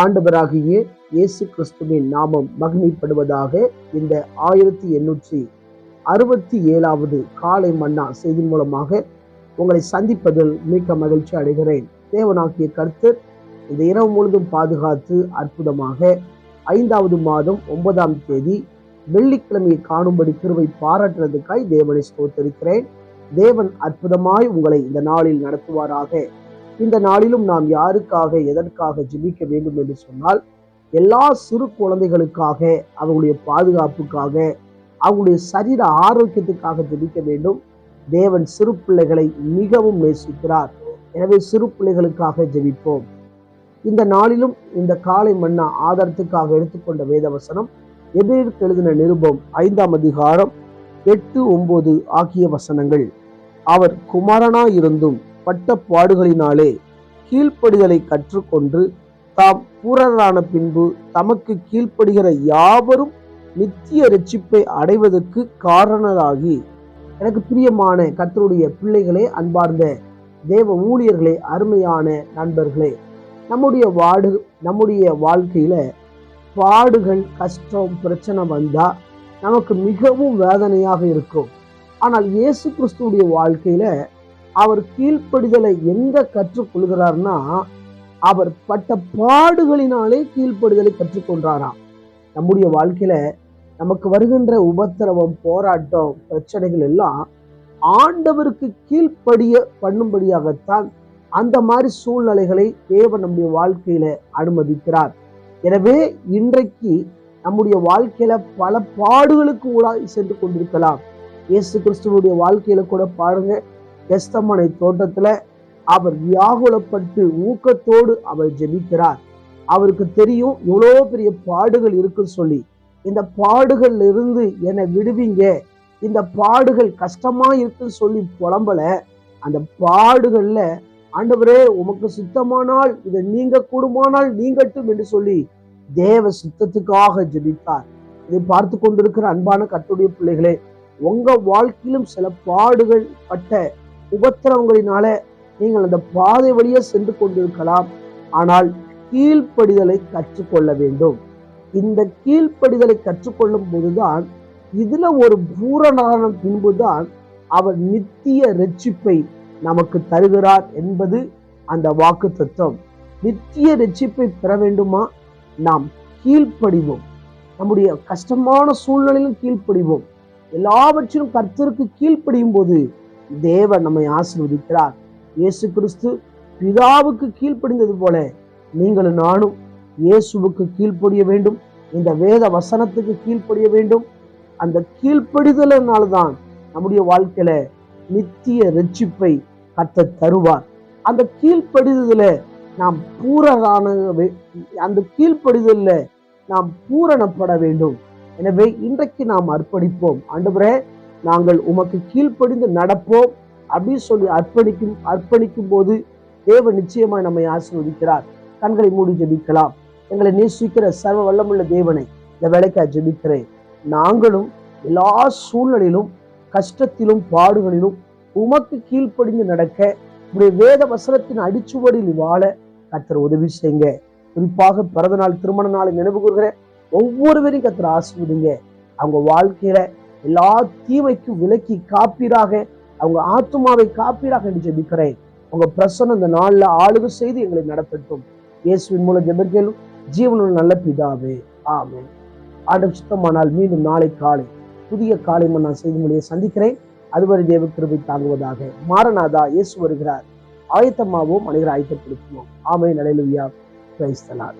ஆண்டவராகிய இயேசு கிறிஸ்துவின் நாமம் மகிமைப்படுவதாக இந்த ஆயிரத்தி எண்ணூற்றி அறுபத்தி ஏழாவது காலை மன்னா செய்தி மூலமாக உங்களை சந்திப்பதில் மிக்க மகிழ்ச்சி அடைகிறேன். தேவனாகிய கருத்து இந்த இரவு முழுதும் பாதுகாத்து அற்புதமாக ஐந்தாவது மாதம் ஒன்பதாம் தேதி வெள்ளிக்கிழமையை காணும்படி கிருவை பாராட்டுறதுக்காய் தேவனை ஸ்தோத்தரிக்கிறேன். தேவன் அற்புதமாய் உங்களை இந்த நாளில் நடத்துவாராக. இந்த நாளிலும் நாம் யாருக்காக எதற்காக ஜெபிக்க வேண்டும் என்று சொன்னால் எல்லா சிறு குழந்தைகளுக்காக அவங்களுடைய பாதுகாப்புக்காக அவங்களுடைய சரீர ஆரோக்கியத்துக்காக ஜெபிக்க வேண்டும். தேவன் சிறு பிள்ளைகளை மிகவும் நேசிக்கிறார். எனவே சிறு பிள்ளைகளுக்காக ஜெபிப்போம். இந்த நாளிலும் இந்த காலை மன்னா ஆதாரத்துக்காக எடுத்துக்கொண்ட வேதவசனம் எபிரேருக்கு எழுதின நிருபம் ஐந்தாம் அதிகாரம் எட்டு ஒன்பது ஆகிய வசனங்கள். அவர் குமாரனாயிருந்தும் பட்ட பாடுகளினாலே கீழ்ப்படிதலை கற்றுக்கொண்டு தாம் பூரணரான பின்பு தமக்கு கீழ்ப்படுகிற யாவரும் நித்திய ரட்சிப்பை அடைவதற்கு காரணராகி. எனக்கு பிரியமான கத்தருடைய பிள்ளைகளே அன்பார்ந்த தேவ ஊழியர்களே அருமையான நண்பர்களே நம்முடைய வாடு நம்முடைய வாழ்க்கையில பாடுகள் கஷ்டம் பிரச்சனை வந்தா நமக்கு மிகவும் வேதனையாக இருக்கும். ஆனால் இயேசு கிறிஸ்துடைய வாழ்க்கையில அவர் கீழ்ப்படிதலை எங்க கற்றுக்கொள்கிறார்னா அவர் பட்ட பாடுகளினாலே கீழ்ப்படுதலை கற்றுக்கொண்டாராம் நம்முடைய வாழ்க்கையில நமக்கு வருகின்ற உபத்திரவம் போராட்டம் பிரச்சனைகள் எல்லாம் ஆண்டவருக்கு கீழ்ப்படிய பண்ணும்படியாகத்தான் அந்த மாதிரி சூழ்நிலைகளை தேவன் நம்முடைய வாழ்க்கையில அனுமதிக்கிறார். எனவே இன்றைக்கு நம்முடைய வாழ்க்கையில பல பாடுகளுக்கு ஊடாய் சென்று கொண்டிருக்கலாம். இயேசு கிறிஸ்துவனுடைய வாழ்க்கையில கூட பாருங்க கெஸ்தமனை தோட்டத்துல அவர் வியாகுலப்பட்டு ஊக்கத்தோடு அவர் ஜெபிக்கிறார். அவருக்கு தெரியும் இவ்வளோ பெரிய பாடுகள் இருக்குன்னு சொல்லி. இந்த பாடுகள்ல இருந்து என்னை விடுவீங்க. இந்த பாடுகள் கஷ்டமா இருக்குன்னு சொல்லி புலம்பல. அந்த பாடுகள்ல ஆண்டவரே உமக்கு சுத்தமானால் இதை நீங்க கூடுமானால் நீங்கட்டும் என்று சொல்லி தேவ சுத்தத்துக்காக ஜெபித்தார். இதை பார்த்து கொண்டிருக்கிற அன்பான கத்துடைய பிள்ளைகளே உங்க வாழ்க்கையிலும் சில பாடுகள் பட்ட உபத்திரவங்களினால நீங்கள் அந்த பாதை வழியே சென்று கொண்டிருக்கலாம். ஆனால் கீழ்ப்படிதலை கற்றுக்கொள்ள வேண்டும். இந்த கீழ்ப்படிதலை கற்றுக்கொள்ளும் போதுதான் இதுல ஒரு பூரணான பின்புதான் அவர் நித்திய ரட்சிப்பை நமக்கு தருகிறார் என்பது அந்த வாக்கு தத்துவம். நித்திய ரட்சிப்பை பெற வேண்டுமா? நாம் கீழ்ப்படிவோம். நம்முடைய கஷ்டமான சூழ்நிலையிலும் கீழ்ப்படிவோம். எல்லாவற்றிலும் கர்த்தருக்கு கீழ்ப்படியும் போது தேவன் நம்மை ஆசீர்வதிக்கிறார். இயேசு கிறிஸ்து பிதாவுக்கு கீழ்ப்படிந்தது போல நீங்களும் நானும் இயேசுவுக்கு கீழ்ப்படிய வேண்டும். இந்த வேத வசனத்துக்கு கீழ்ப்படிய வேண்டும். அந்த கீழ்ப்படிதலினால்தான் நம்முடைய வாழ்க்கையில நித்திய ரட்சிப்பை கத்த தருவார். அந்த கீழ்ப்படிதல நாம் பூரணான அந்த கீழ்ப்படிதல்ல நாம் பூரணப்பட வேண்டும். எனவே இன்றைக்கு நாம் அர்ப்பணிப்போம். ஆண்டு நாங்கள் உமக்கு கீழ்ப்படிந்து நடப்போம். அப்படின்னு சொல்லி அர்ப்பணிக்கும் அர்ப்பணிக்கும் போது தேவ நிச்சயமாய் நம்மை ஆசீர்வதிக்கிறார். கண்களை மூடி ஜெபிக்கலாம். எங்களை நேசிக்கிற சர்வ வல்லமுள்ள தேவனை இந்த வேலைக்கா ஜெபிக்கிறேன். நாங்களும் எல்லா சூழ்நிலையிலும் கஷ்டத்திலும் பாடுகளிலும் உமக்கு கீழ்ப்படிந்து நடக்க உடைய வேத வசனத்தின் அடிச்சுவடியில் வாழ கத்தர் உதவி செய்யுங்க. குறிப்பாக பிறந்த நாள் திருமண நாளை நினைவு கூறுகிற ஒவ்வொருவரையும் கத்தர் ஆசிர்வதிங்க. அவங்க வாழ்க்கையில எல்லா தீமைக்கும் விலக்கி காப்பீராக அவங்க ஆத்மாவை காப்பீராக என்று ஜெபிக்கிறேன். உங்க பிரசன்ன இந்த நாளில் ஆளுகை செய்து எங்களை நடத்தட்டும். இயேசுவின் மூலம் ஜெபிக்கலும் ஜீவனுள்ள நல்ல பிதாவே ஆமே ஆண்டு சுத்தமானால் மீண்டும் நாளை காலை புதிய காலை நான் செய்தி மொழியை சந்திக்கிறேன். அதுவரை தேவ கிருபை தாங்குவதாக. மாரநாதா இயேசு வருகிறார். ஆயத்தமாவோம் மனிதர் ஆயத்தப்படுத்துவோம். ஆமை நலைலுவியா கிரைஸ்தலார்